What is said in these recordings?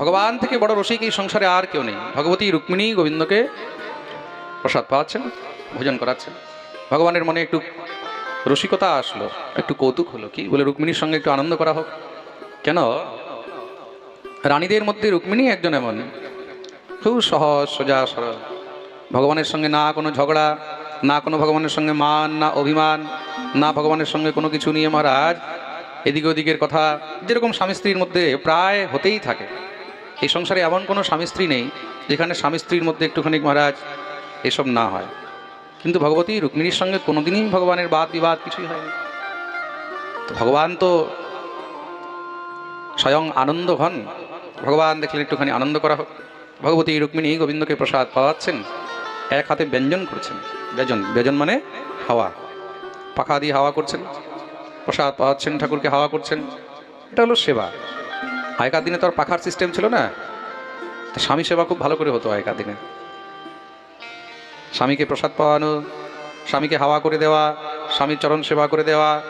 ভগবান থেকে বড় রসিক এই সংসারে আর কেউ নেই। ভগবতী রুক্মিণী গোবিন্দকে প্রসাদ পাওয়াচ্ছেন, ভোজন করাচ্ছেন। ভগবানের মনে একটু রসিকতা আসলো, একটু কৌতুক হলো কি? বলে, রুক্মিণীর সঙ্গে একটু আনন্দ করা হোক। কেন? রানীদের মধ্যে রুক্মিণী একজন এমন। খুব সহজ, সোজা, সরল। ভগবানের সঙ্গে না কোনো ঝগড়া, না কোনো ভগবানের সঙ্গে মান, না অভিমান, না ভগবানের সঙ্গে কোনো কিছু নিয়ে মহারাজ, এদিকে ওদিকের কথা, যেরকম স্বামী স্ত্রীর মধ্যে প্রায় হতেই থাকে। এই সংসারে এমন কোনো স্বামী স্ত্রী নেই যেখানে স্বামী স্ত্রীর মধ্যে একটুখানি মহারাজ এসব না হয়। কিন্তু ভগবতী রুক্মিণীর সঙ্গে কোনোদিনই ভগবানের বাদ বিবাদ কিছুই হয়নি। তো ভগবান তো স্বয়ং আনন্দ ঘন ভগবান দেখলেন একটুখানি আনন্দ করা হোক। ভগবতী রুক্মিণী গোবিন্দকে প্রসাদ পাওয়াচ্ছেন। এক হাতে ব্যঞ্জন করছেন। ব্যজন ব্যজন মানে হাওয়া। পাখা দিয়ে হাওয়া করছেন। প্রসাদ পাওয়াচ্ছেন, ঠাকুরকে হাওয়া করছেন। এটা হলো সেবা। আগেকার দিনে তো আর পাখার সিস্টেম ছিল না। তো স্বামী সেবা খুব ভালো করে হতো আগেকার দিনে। স্বামীকে প্রসাদ পাওয়ানো, স্বামীকে হাওয়া করে দেওয়া, স্বামীর চরণ সেবা করে দেওয়া,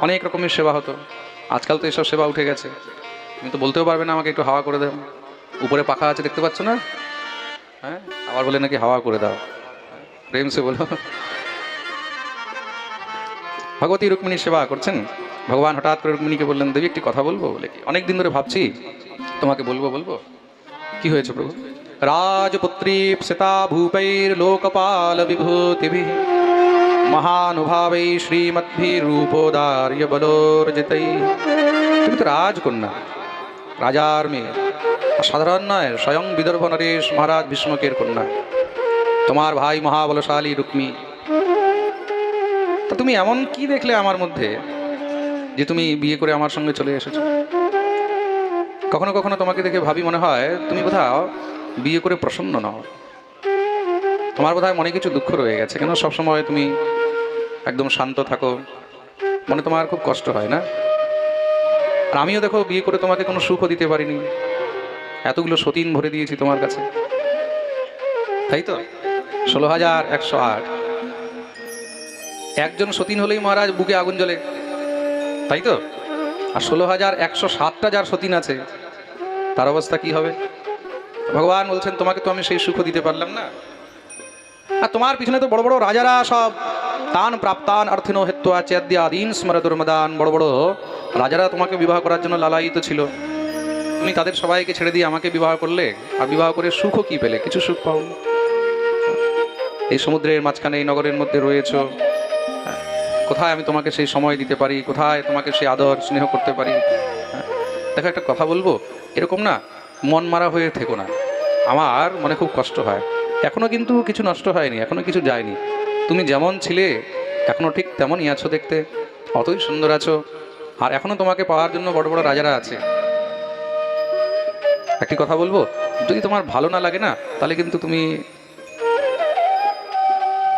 অনেক রকমের সেবা হতো। আজকাল তো এসব সেবা উঠে গেছে। তুমি তো বলতেও পারবে না আমাকে একটু হাওয়া করে দাও। উপরে পাখা আছে, দেখতে পাচ্ছ না? হ্যাঁ? আবার বলে নাকি হাওয়া করে দাও। প্রেম সে বলো। ভগবতী রুক্মিণী সেবা করছেন? ভগবান হঠাৎ করে রুক্মিণীকে বললেন, দেবী, একটি কথা বলব? বলে কি, অনেক দিন ধরে ভাবছি, তোমাকে বলব বলব। কি হয়েছে প্রভু? রাজপুত্রী সীতা ভূপৈর লোকপাল বিভূতিভি মহানুভাবৈ শ্রীমদ্ভি রূপোদার্য বলোর্জিতৈ তুমি তো রাজকন্যা, রাজার মেয়ে সাধারণ নয় স্বয়ং বিদর্ভ নরেশ মহারাজ ভীষ্মকের কন্যা। তোমার ভাই মহাবলশালী রুক্মী। তা তুমি এমন কি দেখলে আমার মধ্যে? যে তুমি বিয়ে করে আমার সঙ্গে চলে এসেছ। কখনো কখনো তোমাকে দেখে ভাবি মনে হয়, তুমি কোথাও বিয়ে করে প্রসন্ন নও। তোমার বোধহয় মনে কিছু দুঃখ রয়ে গেছে কেন সবসময় তুমি একদম শান্ত থাকো। মনে তোমার খুব কষ্ট হয়, না? আর আমিও দেখো, বিয়ে করে তোমাকে কোনো সুখও দিতে পারিনি। এতগুলো সতীন ভরে দিয়েছি তোমার কাছে। তাই তো? ষোলো হাজার একশো আট। একজন সতীন হলেই মহারাজ বুকে আগুন জ্বলে। তাই তো? আর ষোলো হাজার একশো সাতটা যার সতীন আছে, তার অবস্থা কি হবে? ভগবান বলছেন, তোমাকে তো আমি সেই সুখ দিতে পারলাম না। আর তোমার পিছনে তো বড় বড় রাজারা সব, তান প্রাপ্তান অর্থিন স্মরদুর্মদান বড় বড় রাজারা তোমাকে বিবাহ করার জন্য লালায়িত ছিল। তুমি তাদের সবাইকে ছেড়ে দিয়ে আমাকে বিবাহ করলে, আর বিবাহ করে সুখও কি পেলে? কিছু সুখ পাও এই সমুদ্রের মাঝখানে, এই নগরের মধ্যে রয়েছো। কোথায় আমি তোমাকে সেই সময় দিতে পারি? কোথায় তোমাকে সেই আদর, স্নেহ করতে পারি? দেখো, একটা কথা বলব। এরকম না, মন মারা হয়ে থেকো না। আমার মনে খুব কষ্ট হয়। এখনও কিন্তু কিছু নষ্ট হয়নি এখনও কিছু যায়নি। তুমি যেমন ছিলে, এখনও ঠিক তেমনই আছো দেখতে। অতই সুন্দর আছো। আর এখনও তোমাকে পাওয়ার জন্য বড় বড় রাজারা আছে। একটি কথা বলব, যদি তোমার ভালো না লাগে না, তাহলে কিন্তু তুমি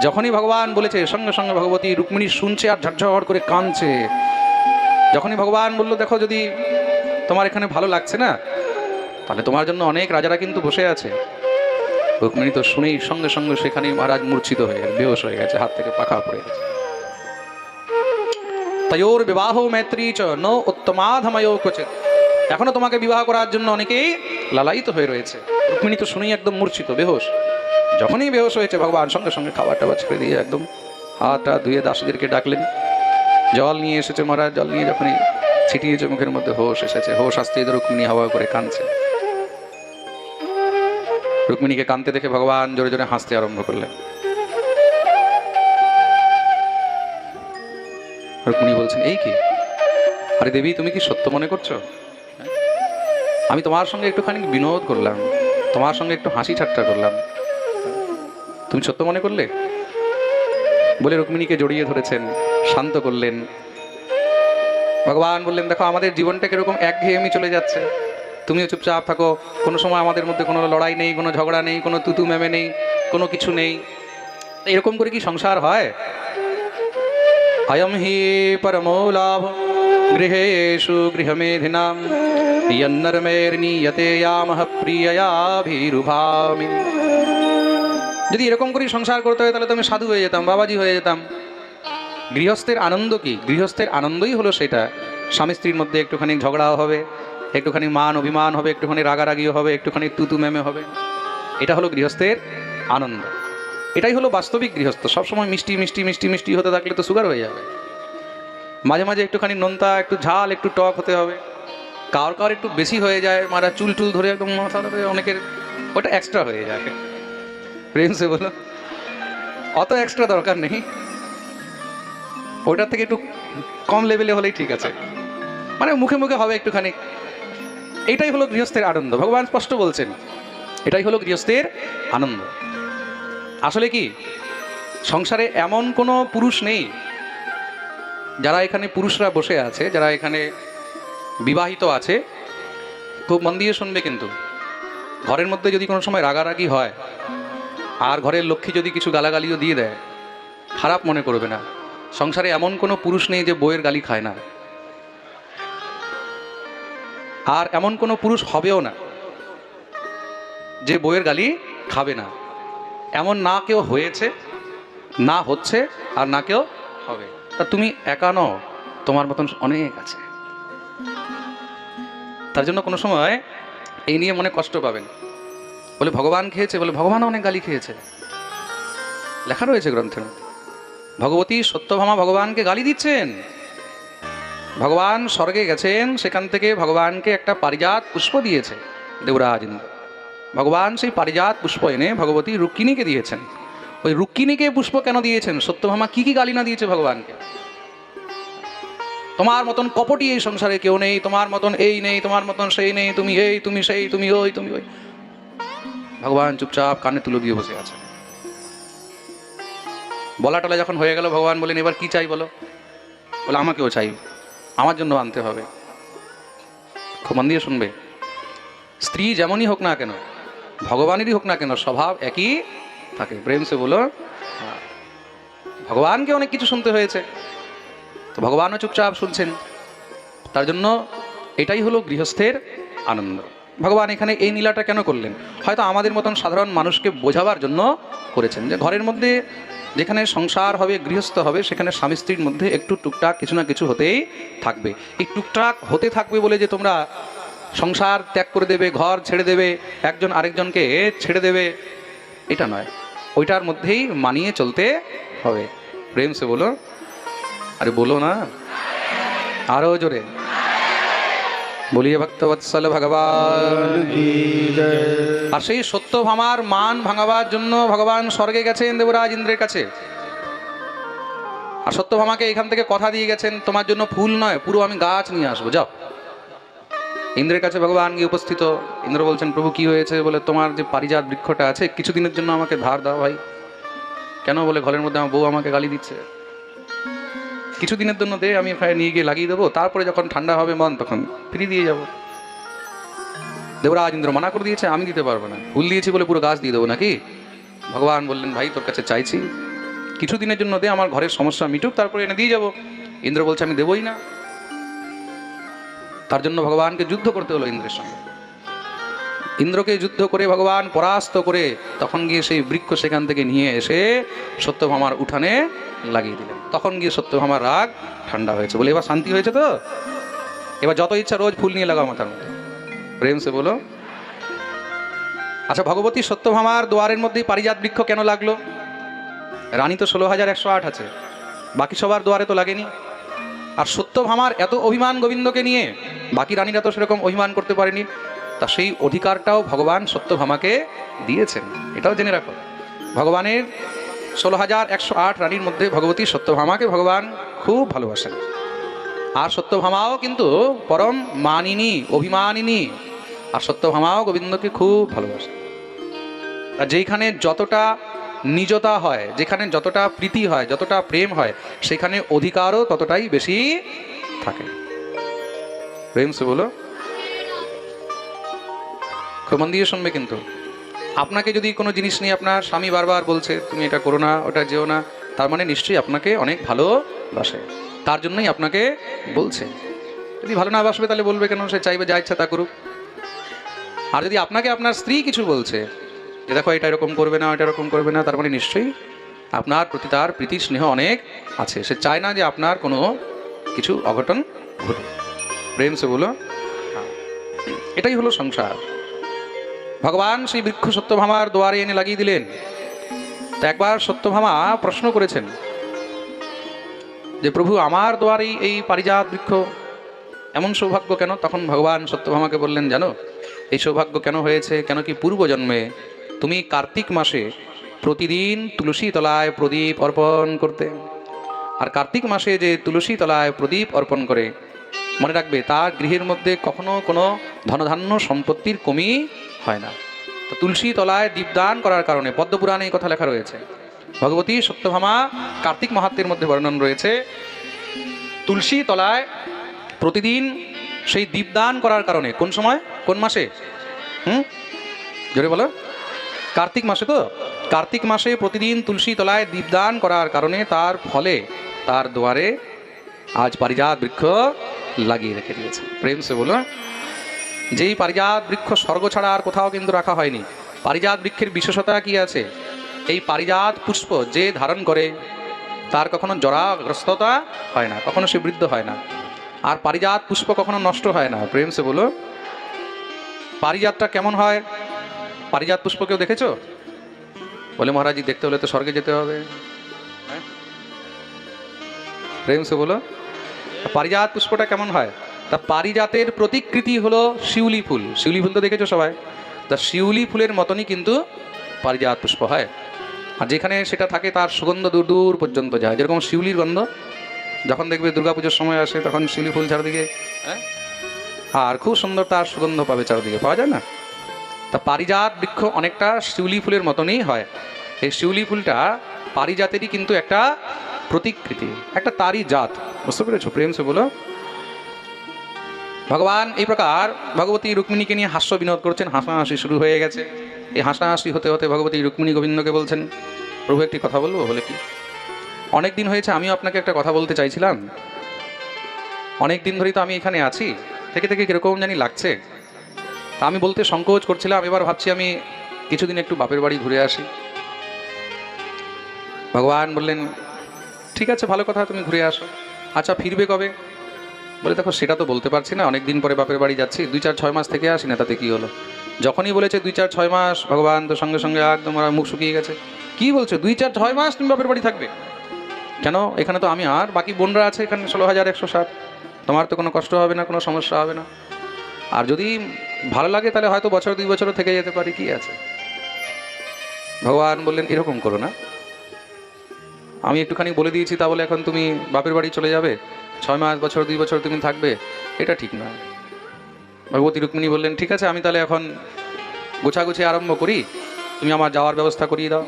যখনই ভগবান বলেছে, সঙ্গে সঙ্গে ভগবতী রুক্মিণী শুনছে আর ঝরঝর করে কাঁদছে। যখনই ভগবান বলল, দেখো যদি তোমার এখানে ভালো লাগছে না, তাহলে তোমার জন্য অনেক রাজারা কিন্তু বসে আছে। রুক্মিণী তো শুনেই সঙ্গে সঙ্গে সেখানেই মহারাজ মূর্ছিত হয়ে গেছে বেহোশ হয়ে গেছে, হাত থেকে পাখা পড়ে গেছে। তয়োর বিবাহ মৈত্রী চ, ন উত্তমাধময় ক্বচিত এখনও তোমাকে বিবাহ করার জন্য অনেকেই লালায়িত হয়ে রয়েছে। রুক্মিণী তো শুনেই একদম মূর্ছিত, বেহোশ। যখনই বেহোশ হয়েছে, ভগবান সঙ্গে সঙ্গে খাবার টাবার ছেড়ে দিয়ে একদম হাতটা ধুয়ে দাসীদেরকে ডাকলেন। জল নিয়ে এসেছে মহারাজ, জল নিয়ে যখনই ছিটিয়েছে মুখের মধ্যে, হোশ এসেছে। হোশ আসতে রুক্মিণী হাওয়া করে কাঁদছে। রুক্মিণীকে কাঁদতে দেখে ভগবান জোরে জোরে হাসতে আরম্ভ করলেন। রুক্মিণী বলছেন, এই কি? আরে দেবী, তুমি কি সত্য মনে করছ? হ্যাঁ? আমি তোমার সঙ্গে একটুখানি বিনোদ করলাম, তোমার সঙ্গে একটু হাসি ঠাট্টা করলাম। তুমি সত্য মনে করলে? বলে রুক্মিণীকে জড়িয়ে ধরেছেন, শান্ত করলেন। ভগবান বললেন, দেখো, আমাদের জীবনটা কীরকম একঘেয়েমি চলে যাচ্ছে। তুমিও চুপচাপ থাকো। কোনো সময় আমাদের মধ্যে কোনো লড়াই নেই, কোনো ঝগড়া নেই, কোনো তুতু ম্যামে নেই, কোনো কিছু নেই। এরকম করে কি সংসার হয়? অয়ম হি পরমো লাভ, গৃহেষু গৃহমেধিনাম ইয়ন্নরমের্নিয়তে, ইয়ামহ প্রিয়য়াভিরুভামি। যদি এরকম করে সংসার করতে হয়, তাহলে তো আমি সাধু হয়ে যেতাম, বাবাজি হয়ে যেতাম। গৃহস্থের আনন্দ কি? গৃহস্থের আনন্দই হলো সেটা। স্বামী স্ত্রীর মধ্যে একটুখানি ঝগড়াও হবে, একটুখানি মান অভিমান হবে, একটুখানি রাগারাগিও হবে, একটুখানি তুতু মেমে হবে। এটা হলো গৃহস্থের আনন্দ। এটাই হলো বাস্তবিক গৃহস্থ। সবসময় মিষ্টি মিষ্টি মিষ্টি মিষ্টি হতে থাকলে তো সুগার হয়ে যাবে। মাঝে মাঝে একটুখানি নোনতা, একটু ঝাল, একটু টক হতে হবে। কার কার একটু বেশি হয়ে যায়, মারা চুল টুল ধরে একদম মাথা ধরে অনেকের ওটা এক্সট্রা হয়ে যায়। প্রেমসে বলো। অত এক্সট্রা দরকার নেই। ওইটার থেকে একটু কম লেভেলে হলেই ঠিক আছে। মানে মুখে মুখে হবে একটুখানি। এটাই হলো গৃহস্থের আনন্দ। ভগবান স্পষ্ট বলছেন, এটাই হলো গৃহস্থের আনন্দ। আসলে কি, সংসারে এমন কোনো পুরুষ নেই, যারা এখানে পুরুষরা বসে আছে, যারা এখানে বিবাহিত আছে। খুব মন দিয়ে শুনবে কিন্তু। ঘরের মধ্যে যদি কোনো সময় রাগারাগি হয় আর ঘরের লক্ষ্মী যদি কিছু গালাগালিও দিয়ে দেয়, খারাপ মনে করবে না। সংসারে এমন কোনো পুরুষ নেই যে বইয়ের গালি খায় না। আর এমন কোনো পুরুষ হবেও না যে বইয়ের গালি খাবে না। এমন না কেউ হয়েছে, না হচ্ছে আর না কেউ হবে। তা তুমি একা নও, তোমার মতন অনেক আছে। তার জন্য কোনো সময় এই নিয়ে মনে কষ্ট পাবেন। বলে, ভগবান খেয়েছে? বলে, ভগবান অনেক গালি খেয়েছে। লেখা রয়েছে গ্রন্থের ভগবতী সত্যভামা ভগবানকে গালি দিচ্ছেন। ভগবান স্বর্গে গেছেন, সেখান থেকে ভগবানকে একটা পারিজাত পুষ্প দিয়েছে, দেবরাজ ভগবান সেই পারিজাত পুষ্প এনে ভগবতী রুক্মিণীকে দিয়েছেন। ওই রুক্মিণীকে পুষ্প কেন দিয়েছেন? সত্যভামা কি কি গালি না দিয়েছে ভগবানকে? তোমার মতন কপটি এই সংসারে কেউ নেই, তোমার মতন এই নেই, তোমার মতন সেই নেই, তুমি এই, তুমি সেই, তুমি ওই তুমি ওই। ভগবান চুপচাপ কানে তুলে দিয়ে বসে আছে। বলা টলা যখন হয়ে গেল, ভগবান বলেন এবার কি চাই বলো? বলে, আমাকেও চাই। আমার জন্য আনতে হবে। খুব মন দিয়ে শুনবে। স্ত্রী যেমনই হোক না কেন, ভগবানেরই হোক না কেন, স্বভাব একই থাকে। প্রেম সে বলো হ্যাঁ। ভগবানকে অনেক কিছু শুনতে হয়েছে। তো ভগবানও চুপচাপ শুনছেন। তার জন্য এটাই হলো গৃহস্থের আনন্দ। ভগবান এখানে এই নীলাটা কেন করলেন? হয়তো আমাদের মতন সাধারণ মানুষকে বোঝাবার জন্য করেছেন যে ঘরের মধ্যে যেখানে সংসার হবে, গৃহস্থ হবে, সেখানে স্বামী স্ত্রীর মধ্যে একটু টুকটাক কিছু না কিছু হতেই থাকবে। এই টুকটাক হতে থাকবে বলে যে তোমরা সংসার ত্যাগ করে দেবে, ঘর ছেড়ে দেবে, একজন আরেকজনকে ছেড়ে দেবে, এটা নয়। ওইটার মধ্যেই মানিয়ে চলতে হবে। প্রেম সে বলো, আরে বলো না। আরও জোরে। বলিয়ে ভক্তবৎসল ভগবান। আর সেই সত্যভামার মান ভাঙাবার জন্য ভগবান স্বর্গে গেছেন দেবরাজ ইন্দ্রের কাছে। আর সত্যভামাকে এখান থেকে কথা দিয়ে গেছেন তোমার জন্য ফুল নয় পুরো আমি গাছ নিয়ে আসব যাও। ইন্দ্রের কাছে ভগবান গিয়ে উপস্থিত ইন্দ্র বলছেন প্রভু কি হয়েছে? বলে তোমার যে পারিজাত বৃক্ষটা আছে কিছুদিনের জন্য আমাকে ধার দাও ভাই। কেন? বলে ঘরের মধ্যে আমার বউ আমাকে গালি দিচ্ছে। কিছুদিনের জন্য দে, আমি ওখানে নিয়ে গিয়ে লাগিয়ে দেবো। তারপরে যখন ঠান্ডা হবে মন, তখন ফ্রি দিয়ে যাব। দেবরাজ ইন্দ্র মানা করে দিয়েছে, আমি দিতে পারব না। ফুল দিয়েছি বলে পুরো গাছ দিয়ে দেবো নাকি? ভগবান বললেন, ভাই, তোর কাছে চাইছি। কিছুদিনের জন্য দে, আমার ঘরের সমস্যা মিটুক, তারপরে এনে দিয়ে যাব। ইন্দ্র বলছে, আমি দেবই না। তার জন্য ভগবানকে যুদ্ধ করতে হলো ইন্দ্রের সঙ্গে। ইন্দ্রকে যুদ্ধ করে ভগবান পরাস্ত করে তখন গিয়ে সেই বৃক্ষ সেখান থেকে নিয়ে এসে সত্যভামার উঠানে লাগিয়ে দিলেন। তখন গিয়ে সত্যভামার রাগ ঠান্ডা হয়েছে। বলে, এবার শান্তি হয়েছে তো? এবার যত ইচ্ছা রোজ ফুল নিয়ে লাগাও মাথার মধ্যে। প্রেম সে বলো। আচ্ছা ভগবতী সত্যভামার দুয়ারের মধ্যেই পারিজাত বৃক্ষ কেন লাগল? রানী তো ষোলো হাজার একশো আট আছে। বাকি সবার দুয়ারে তো লাগেনি। আর সত্যভামার এত অভিমান গোবিন্দকে নিয়ে বাকি রানীরা তো সেরকম অভিমান করতে পারেনি। তা সেই অধিকারটাও ভগবান সত্যভামাকে দিয়েছেন। এটাও জেনে রাখো। ভগবানের ষোলো হাজার একশো আট রানীর মধ্যে ভগবতী সত্যভামাকে ভগবান খুব ভালোবাসেন। আর সত্যভামাও কিন্তু পরম মানিনী, অভিমানিনী। আর সত্যভামাও গোবিন্দকে খুব ভালোবাসে। আর যেইখানে যতটা নিজতা হয়, যেখানে যতটা প্রীতি হয়, যতটা প্রেম হয়, সেখানে অধিকারও ততটাই বেশি থাকে। প্রেম সে বলো। মন দিয়ে শুনবে কিন্তু। আপনাকে যদি কোনো জিনিস নিয়ে আপনার স্বামী বারবার বলছে, তুমি এটা করো না, ওটা যেও না, তার মানে নিশ্চয়ই আপনাকে অনেক ভালোবাসে। তার জন্যই আপনাকে বলছে। যদি ভালো না বাসবে তাহলে বলবে কেন? সে চাইবে যা ইচ্ছা তা করুক। আর যদি আপনাকে আপনার স্ত্রী কিছু বলছে, যে দেখো এটা এরকম করবে না এটা এরকম করবে না, তার মানে নিশ্চয়ই আপনার প্রতি তার প্রীতি, স্নেহ অনেক আছে। সে চায় না যে আপনার কোনো কিছু অঘটন ঘটুক। প্রেম সে বলো এটাই হলো সংসার। ভগবান সেই বৃক্ষ সত্যভামার দুয়ারে এনে লাগিয়ে দিলেন। তা একবার সত্যভামা প্রশ্ন করেছেন যে, প্রভু, আমার দুয়ারেই এই পারিজাত বৃক্ষ এমন সৌভাগ্য কেন? তখন ভগবান সত্যভামাকে বললেন, জানো, এই সৌভাগ্য কেন হয়েছে? কেন কি পূর্বজন্মে তুমি কার্তিক মাসে প্রতিদিন তুলসী তলায় প্রদীপ অর্পণ করতে? আর কার্তিক মাসে যে তুলসী তলায় প্রদীপ অর্পণ করে মনে রাখবে, তার গৃহের মধ্যে কখনো কোনো ধনধান্য সম্পত্তির কমি হয় না। তো তুলসী তলায় দীপদান করার কারণে পদ্মপুরাণে এই কথা লেখা রয়েছে। ভগবতী সত্যভামা কার্তিক মাহাত্মের মধ্যে বর্ণন রয়েছে, তুলসী তলায় প্রতিদিন সেই দীপদান করার কারণে, কোন সময়? কোন মাসে? হুম? জোরে বলো। কার্তিক মাসে তো? কার্তিক মাসে প্রতিদিন তুলসী তলায় দীপদান করার কারণে তার ফলে, তার দুয়ারে আজ পারিজাত বৃক্ষ লাগিয়ে রেখে দিয়েছে। প্রেম সে বলো যেই পারিজাত বৃক্ষ স্বর্গ ছাড়া আর কোথাও কিন্তু রাখা হয়নি, পারিজাত বৃক্ষের বিশেষতা কি আছে? এই পারিজাত পুষ্প যে ধারণ করে, তার কখনো জরাগ্রস্ততা হয় না, কখনো সে বৃদ্ধ হয় না। আর পারিজাত পুষ্প কখনো নষ্ট হয় না। প্রেম সে বলো পারিজাতটা কেমন হয়? পারিজাত পুষ্প কেউ দেখেছ? বলে, মহারাজি, দেখতে হলে তো স্বর্গে যেতে হবে। হ্যাঁ? প্রেম সে বলো পারিজাত পুষ্পটা কেমন হয়? তা পারিজাতের প্রতিকৃতি হলো শিউলি ফুল। শিউলি ফুল তো দেখেছ সবাই? তা শিউলি ফুলের মতনই কিন্তু পারিজাত পুষ্প হয়। আর যেখানে সেটা থাকে তার সুগন্ধ দূর দূর পর্যন্ত যায়। যেরকম শিউলির গন্ধ, যখন দেখবে দুর্গাপুজোর সময় আসে তখন শিউলি ফুল চারদিকে হ্যাঁ? আর খুব সুন্দর তার সুগন্ধ পাবে চারদিকে। পাওয়া যায় না? তা পারিজাত বৃক্ষ অনেকটা শিউলি ফুলের মতনই হয়। এই শিউলি ফুলটা পারিজাতেরই কিন্তু একটা প্রতিকৃতি, একটা তারই জাত। বুঝতে পেরেছ? প্রেম সে বলো। ভগবান, এই প্রকার ভগবতী রুক্মিণীকে নিয়ে হাস্য বিনোদ করছেন, হাসাহাসি শুরু হয়ে গেছে। এই হাসাহাসি হতে হতে ভগবতী রুক্মিণী গোবিন্দকে বলছেন, প্রভু, একটি কথা বলব, বলে কি? অনেক দিন হয়েছে, আমিও আপনাকে একটা কথা বলতে চাইছিলাম। অনেক দিন ধরেই তো আমি এখানে আছি, থেকে থেকে কীরকম জানি লাগছে। তা আমি বলতে সংকোচ করছিলাম, এবার ভাবছি আমি কিছুদিন একটু বাপের বাড়ি ঘুরে আসি। ভগবান বললেন ঠিক আছে, ভালো কথা, তুমি ঘুরে আসো। আচ্ছা ফিরবে কবে? বলে, দেখো, সেটা তো বলতে পারছি না অনেক দিন পরে বাপের বাড়ি যাচ্ছি, দুই চার ছয় মাস থেকে আসি না তাতে কী হলো? যখনই বলেছে দুই চার ছয় মাস, ভগবান তো সঙ্গে সঙ্গে একদম আমার মুখ শুকিয়ে গেছে। কি বলছো, দুই চার ছয় মাস তুমি বাপের বাড়ি থাকবে? কেন? এখানে তো আমি আর বাকি বোনরা আছে, এখানে ষোলো হাজার একশো ষাট। তোমার তো কোনো কষ্ট হবে না, কোনো সমস্যা হবে না। আর যদি ভালো লাগে, তাহলে হয়তো বছর, দুই বছরও থেকে যেতে পারি, কি আছে? ভগবান বললেন, এরকম করো না। আমি একটুখানি বলে দিয়েছি তা বলে এখন তুমি বাপের বাড়ি চলে যাবে? ছয় মাস বছর, দুই বছর তুমি থাকবে? এটা ঠিক নয়। ভগবতী রুক্মিণী বললেন, ঠিক আছে, আমি তাহলে এখন গোছাগুছি আরম্ভ করি। তুমি আমার যাওয়ার ব্যবস্থা করিয়ে দাও।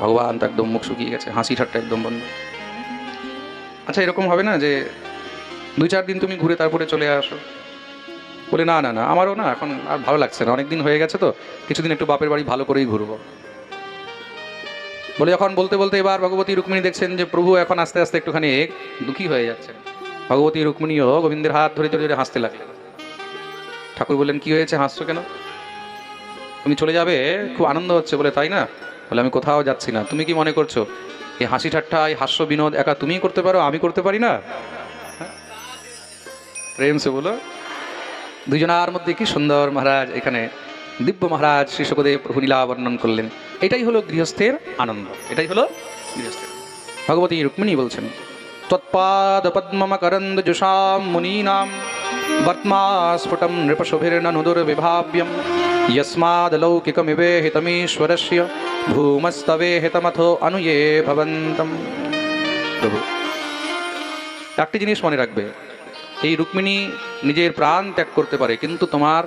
ভগবান তো একদম মুখ শুকিয়ে গেছে, হাসি ঠাট্টা একদম বন্ধ। আচ্ছা এরকম হবে না যে দুই চার দিন তুমি ঘুরে তারপরে চলে আসো। বলে, না না না, আমারও না এখন আর ভালো লাগছে না। অনেক দিন হয়ে গেছে তো, কিছুদিন একটু বাপের বাড়ি ভালো করেই ঘুরবো। বলে যখন বলতে বলতে এবার ভগবতী রুক্মিণী দেখছেন যে প্রভু এখন আস্তে আস্তে একটুখানি দুঃখী হয়ে যাচ্ছেন ভগবতী রুক্মিণীও গোবিন্দের হাত ধরে ধরে ধরে হাসতে লাগলেন। ঠাকুর বললেন, কি হয়েছে? হাসছো কেন? তুমি চলে যাবে? খুব আনন্দ হচ্ছে বলে, তাই না? বলে, আমি কোথাও যাচ্ছি না। তুমি কি মনে করছ? এই হাসি ঠাট্টা, এই হাস্য বিনোদ একা তুমিই করতে পারো, আমি করতে পারি না? হ্যাঁ? প্রেম সে বলো। দুজনার মধ্যে কি সুন্দর মহারাজ এখানে দিব্য মহারাজ শ্রী সুখদেব প্রভু লীলা বর্ণন করলেন এটাই হলো গৃহস্থের আনন্দ এটাই হলো গৃহস্থের ভগবতী রুক্মিণী বলছেন তৎপাদ পদ্মমকরন্দ জুষাম মুনীনাম বর্তমা স্ফুটম নৃপশুভির্ননুদুর বিভাব্যম यस्माद् लौकिकमिवे हितमीश्वरस्य भूमस्तवे हितमथो अनुये ভবন্তম প্রভু একটি জিনিস মনে রাখবে এই রুক্মিণী নিজের প্রাণ ত্যাগ করতে পারে কিন্তু তোমার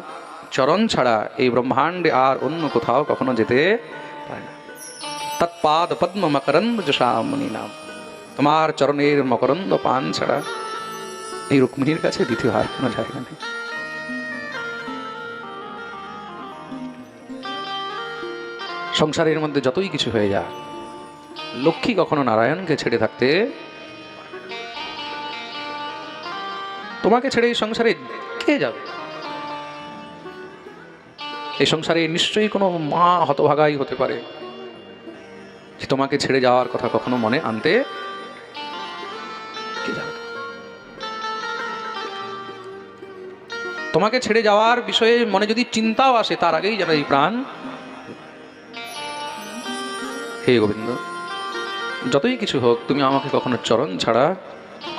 চরণ ছাড়া এই ব্রহ্মাণ্ডে আর অন্য কোথাও কখনো যেতে পারে না। তৎপাদ পদ্ম মকরন্দ যশামণি নাম। তোমার চরণের মকরন্দ পান ছাড়া এই রুক্মিণীর কাছে দ্বিতীয় আর কোনো জায়গা নেই। সংসারের মধ্যে যতই কিছু হয়ে যা লক্ষ্মী কখনো নারায়ণকে ছেড়ে থাকতে তোমাকে ছেড়ে এই সংসারে কে যাবে? এই সংসারে নিশ্চয়ই কোনো মা হতভাগাই হতে পারে। যে তোমাকে ছেড়ে যাওয়ার কথা কখনো মনে আনতে তোমাকে ছেড়ে যাওয়ার বিষয়ে মনে যদি চিন্তাও আসে, তার আগেই যেন এই প্রাণ। হে গোবিন্দ, যতই কিছু হোক, তুমি আমাকে কখনো চরণ ছাড়া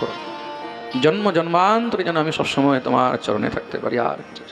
করো জন্ম জন্মান্তরে যেন আমি সবসময় তোমার চরণে থাকতে পারি, আর কিছু।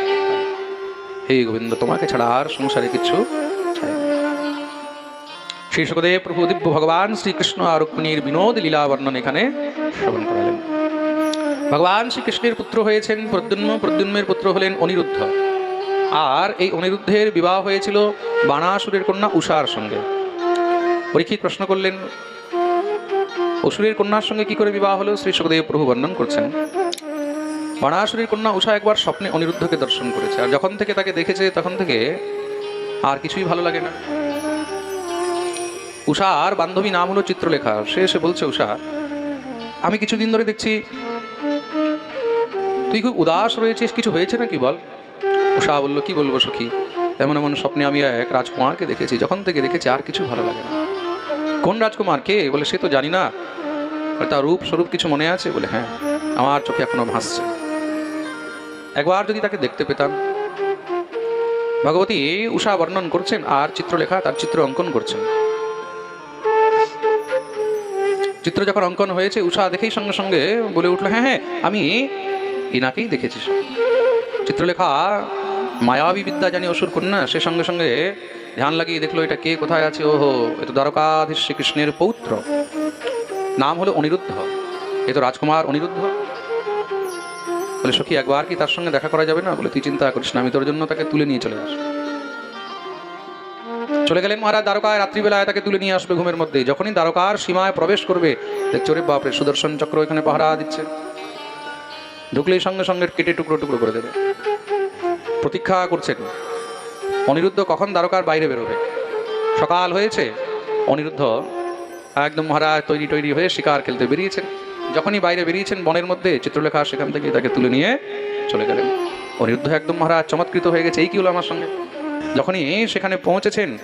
হে গোবিন্দ, তোমাকে ছাড়া আর সংসারে কিছু। শ্রী সুখদেব প্রভু দিব্য ভগবান শ্রীকৃষ্ণ আর রুক্মিণীর বিনোদ লীলা বর্ণন এখানে শ্রবণ করালেন। ভগবান শ্রীকৃষ্ণের পুত্র হয়েছেন প্রদ্যুম্ন, প্রদ্যুম্নের পুত্র হলেন অনিরুদ্ধ। আর এই অনিরুদ্ধের বিবাহ হয়েছিল বাণাসুরের কন্যা উষার সঙ্গে। পরীক্ষিত প্রশ্ন করলেন, অসুরের কন্যার সঙ্গে কি করে বিবাহ হলো? শ্রী সুখদেব প্রভু বর্ণন করছেন। বাণাসুরের কন্যা উষা একবার স্বপ্নে অনিরুদ্ধকে দর্শন করেছে। আর যখন থেকে তাকে দেখেছে, তখন থেকে আর কিছুই ভালো লাগে না। উষা আর বান্ধবী নাম হলো চিত্রলেখা। সে এসে বলছে উষা আমি কিছুদিন ধরে দেখছি, তুই খুব উদাস রয়েছিস, কিছু হয়েছে নাকি বল? উষা বলল, কি বলব সখী, এমন এমন স্বপ্নে আমি এক রাজকুমারকে দেখেছি, যখন থেকে দেখেছি আর কিছু ভালো লাগে না। কোন রাজকুমার, কে? বলে, সে তো জানি না। তার রূপ স্বরূপ কিছু মনে আছে? বলে হ্যাঁ আমার চোখে এখনও ভাসছে। একবার যদি তাকে দেখতে পেতাম। ভগবতী উষা বর্ণন করছেন, আর চিত্রলেখা তার চিত্র অঙ্কন করছেন। চিত্র যখন অঙ্কন হয়েছে উষা দেখেই সঙ্গে সঙ্গে বলে উঠল হ্যাঁ হ্যাঁ আমি ইনাকেই দেখেছি চিত্রলেখা মায়াবী বিদ্যা জানি অসুর কন্যা, সে সঙ্গে সঙ্গে ধ্যান লাগিয়ে দেখল, এটা কে, কোথায় আছে? ওহো, এ তো দ্বারকাধীশ শ্রীকৃষ্ণের পৌত্র। নাম হলো অনিরুদ্ধ। এ তো রাজকুমার অনিরুদ্ধ। বলে, সখী, একবার কি তার সঙ্গে দেখা করা যাবে না? বলে, তুই চিন্তা করিস না, আমি তোর জন্য তাকে তুলে নিয়ে চলে আসব। চলে গেলেন মহারাজ দ্বারকায়, রাত্রিবেলায় তাকে তুলে নিয়ে আসবে ঘুমের মধ্যে যখনই দ্বারকার সীমায় প্রবেশ করবে, দেখছ রে বাপরে, সুদর্শন চক্র এখানে পাহারা দিচ্ছে। ঢুকলেই সঙ্গে সঙ্গে কেটে টুকরো টুকরো করে দেবে। প্রতীক্ষা করছেন। অনিরুদ্ধ কখন দ্বারকার বাইরে বেরোবে? সকাল হয়েছে। অনিরুদ্ধ একদম মহারাজ তৈরি তৈরি হয়ে শিকার খেলতে বেরিয়েছেন। যখনই বাইরে বেরিয়েছেন বনের মধ্যে, চিত্রলেখা সেখান থেকে তাকে তুলে নিয়ে চলে গেলেন। অনিরুদ্ধ একদম মহারাজ চমৎকৃত হয়ে গেছে, এই কি হলো আমার সঙ্গে? যখনই সেখানে পৌঁছেছেন,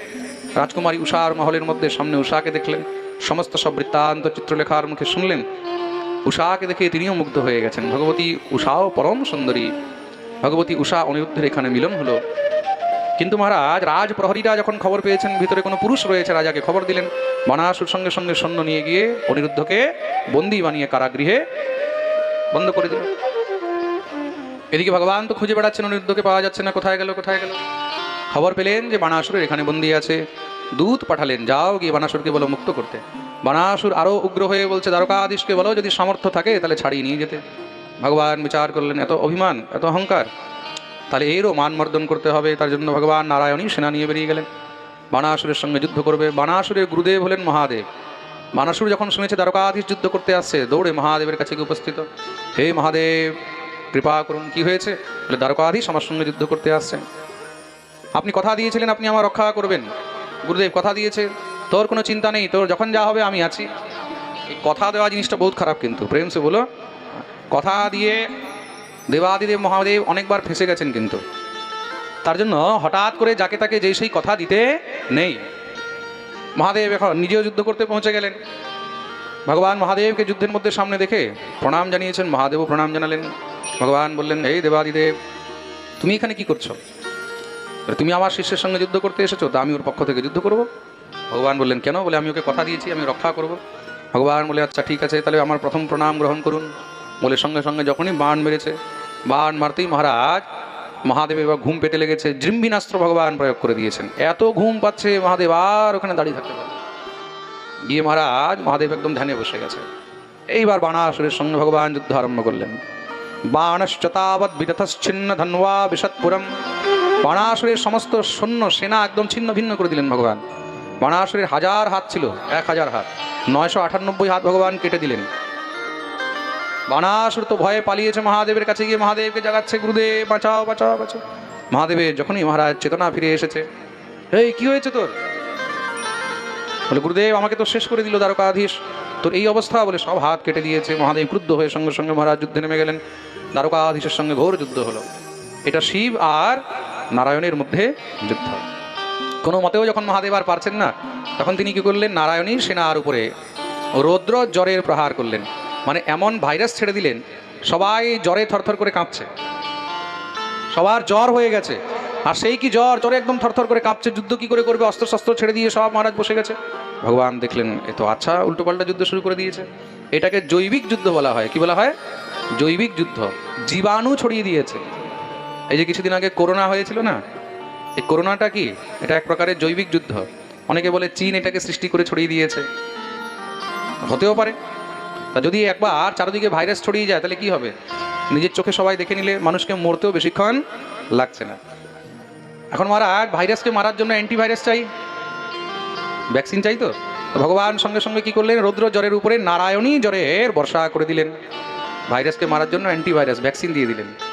রাজকুমারী উষার মহলের মধ্যে সামনে উষাকে দেখলেন। সমস্ত সব বৃত্তান্ত চিত্রলেখার মুখে শুনলেন। উষাকে দেখে তিনিও মুগ্ধ হয়ে গেছেন। ভগবতী উষাও পরম সুন্দরী। ভগবতী উষা অনিরুদ্ধের এখানে মিলন হলো। কিন্তু মহারাজ, রাজ প্রহরীরা যখন খবর পেয়েছেন, ভিতরে কোনো পুরুষ রয়েছে রাজাকে খবর দিলেন, বানাসুর সঙ্গে সঙ্গে সৈন্য নিয়ে গিয়ে অনিরুদ্ধকে বন্দি বানিয়ে কারাগৃহে বন্ধ করে দিল এদিকে ভগবান তো খুঁজে বেড়াচ্ছেন, অনিরুদ্ধকে পাওয়া যাচ্ছে না, কোথায় গেল কোথায় গেল? খবর পেলেন যে বানাসুরের এখানে বন্দি আছে, দূত পাঠালেন, যাও গিয়ে বানাসুরকে বলো মুক্ত করতে। বানাসুর আরও উগ্র হয়ে বলছে, দ্বারকাধীশকে বলো যদি সামর্থ্য থাকে, তাহলে ছাড়িয়ে নিয়ে যেতে। ভগবান বিচার করলেন, এত অভিমান, এত অহংকার তাহলে এরও মানমর্দন করতে হবে। তার জন্য ভগবান নারায়ণই সেনা নিয়ে বেরিয়ে গেলেন। বানাসুরের সঙ্গে যুদ্ধ করবে। বানাসুরের গুরুদেব হলেন মহাদেব। বানাসুর যখন শুনেছে দ্বারকাধীশ যুদ্ধ করতে আসছে, দৌড়ে মহাদেবের কাছে গিয়ে উপস্থিত। হে মহাদেব, কৃপা করুন, কি হয়েছে? বলে, দ্বারকাধীশ আমার সঙ্গে যুদ্ধ করতে আসছেন আপনি কথা দিয়েছিলেন, আপনি আমার রক্ষা করবেন। গুরুদেব কথা দিয়েছে, তোর কোনো চিন্তা নেই, তোর যখন যা হবে আমি আছি। কথা দেওয়া জিনিসটা বহুত খারাপ কিন্তু। প্রেম সে বলো, কথা দিয়ে দেবাদিদেব মহাদেব অনেকবার ফেসে গেছেন কিন্তু। তার জন্য হঠাৎ করে যাকে তাকে যেই সেই কথা দিতে নেই। মহাদেব এখন নিজেও যুদ্ধ করতে পৌঁছে গেলেন। ভগবান মহাদেবকে যুদ্ধের মধ্যে সামনে দেখে প্রণাম জানিয়েছেন, মহাদেবও প্রণাম জানালেন। ভগবান বললেন, এই দেবাদিদেব, তুমি এখানে কি করছ? তুমি আমার শিষ্যের সঙ্গে যুদ্ধ করতে এসেছ, তা আমি ওর পক্ষ থেকে যুদ্ধ করব। ভগবান বললেন, কেন? বলে, আমি ওকে কথা দিয়েছি, আমি রক্ষা করব। ভগবান বলে আচ্ছা ঠিক আছে, তাহলে আমার প্রথম প্রণাম গ্রহণ করুন। বলে, সঙ্গে সঙ্গে যখনই বাণ মেরেছে বাণ মারতেই মহারাজ, মহাদেব এবার ঘুম পেতে লেগেছে জৃম্ভিনাস্ত্র ভগবান প্রয়োগ করে দিয়েছেন। এত ঘুম পাচ্ছে, মহাদেব আর ওখানে দাঁড়িয়ে থাকতে পারে গিয়ে মহারাজ, মহাদেব একদম ধ্যানে বসে গেছে। এইবার বাণাসুরের সঙ্গে ভগবান যুদ্ধ আরম্ভ করলেন। বাণশ্চতাবৎ বিরথশ্ছিন্ন ধন্বা বাণাসুরের সমস্ত সৈন্য, সেনা একদম ছিন্ন ভিন্ন করে দিলেন ভগবান। বাণাসুরের হাজার হাত ছিল, এক হাজার হাত। নয়শো আটানব্বই হাত ভগবান কেটে দিলেন। বানাসুর তো ভয়ে পালিয়েছে মহাদেবের কাছে গিয়ে মহাদেবকে জাগাচ্ছে। গুরুদেব, বাঁচাও বাঁচাও বাঁচাও। মহাদেবের যখনই মহারাজ চেতনা ফিরে এসেছে এই কি হয়েছে তোর? বলে, গুরুদেব, আমাকে তো শেষ করে দিল দ্বারকাধীশ। তোর এই অবস্থা? বলে, সব হাত কেটে দিয়েছে। মহাদেব ক্রুদ্ধ হয়ে সঙ্গে সঙ্গে মহারাজ যুদ্ধে নেমে গেলেন। দ্বারকাধীশের সঙ্গে ঘোর যুদ্ধ হলো। এটা শিব আর নারায়ণের মধ্যে যুদ্ধ। কোনো মতেও যখন মহাদেব আর পারছেন না, তখন তিনি কি করলেন? নারায়ণীর সেনার উপরে রৌদ্র জ্বরের প্রহার করলেন। মানে এমন ভাইরাস ছেড়ে দিলেন, সবাই জ্বরে থরথর করে কাঁপছে। সবার জ্বর হয়ে গেছে। আর সেই কি জ্বর? জ্বরে একদম থরথর করে কাঁপছে। যুদ্ধ কি করে করবে? অস্ত্র শস্ত্র ছেড়ে দিয়ে সব মহারাজ বসে গেছে। ভগবান দেখলেন, এ তো আচ্ছা উল্টোপাল্টা যুদ্ধ শুরু করে দিয়েছে। এটাকে জৈবিক যুদ্ধ বলা হয়। কি বলা হয়? জৈবিক যুদ্ধ। জীবাণু ছড়িয়ে দিয়েছে। এই যে কিছুদিন আগে করোনা হয়েছিল না? এই করোনাটা কি? এটা এক প্রকারের জৈবিক যুদ্ধ। অনেকে বলে চীন এটাকে সৃষ্টি করে ছড়িয়ে দিয়েছে। হতেও পারে। তা যদি একবার চারোদিকে ভাইরাস ছড়িয়ে যায়, তাহলে কি হবে? নিজের চোখে সবাই দেখে নিলে মানুষকে মরতেও বেশিক্ষণ লাগছে না। এখন মহারাজ, ভাইরাসকে মারার জন্য অ্যান্টিভাইরাস চাই। ভ্যাকসিন চাই তো? ভগবান সঙ্গে সঙ্গে কি করলেন? রৌদ্র জ্বরের উপরে, নারায়ণী জ্বরের বর্ষা করে দিলেন। ভাইরাসকে মারার জন্য অ্যান্টিভাইরাস ভ্যাকসিন দিয়ে দিলেন।